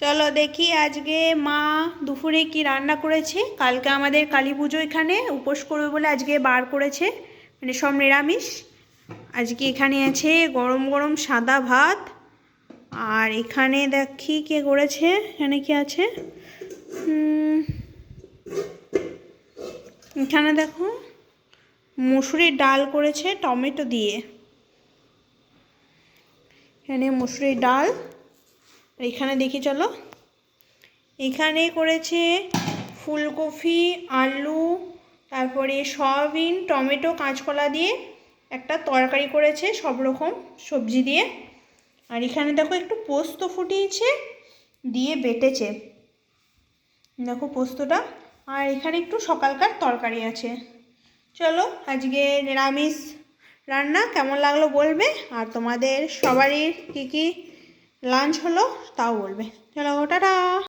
চলো দেখি আজকে মা দুপুরে কি রান্না করেছে। কালকে আমাদের কালী পুজো এখানে, উপোস করবে বলে আজকে বার করেছে। মানে সব নিরামিষ। আজকে এখানে আছে গরম গরম সাদা ভাত। আর এখানে দেখি কে করেছে, এখানে কি আছে? এখানে দেখো, মুসুরির ডাল করেছে টমেটো দিয়ে। এখানে মুসুরির ডাল। আর এখানে দেখি, চলো। এখানে করেছে ফুলকপি, আলু, তারপরে সয়াবিন, টমেটো, কাঁচকলা দিয়ে একটা তরকারি করেছে সব রকম সবজি দিয়ে। আর এখানে দেখো একটু পোস্ত ফুটিয়েছে, দিয়ে বেটেছে। দেখো পোস্তটা। আর এখানে একটু সকালকার তরকারি আছে। চলো, আজকে নিরামিষ রান্না কেমন লাগল বলবে? আর তোমাদের সবারই কী কী লাঞ্চ হলো তাও বলবে। চলো টাটা।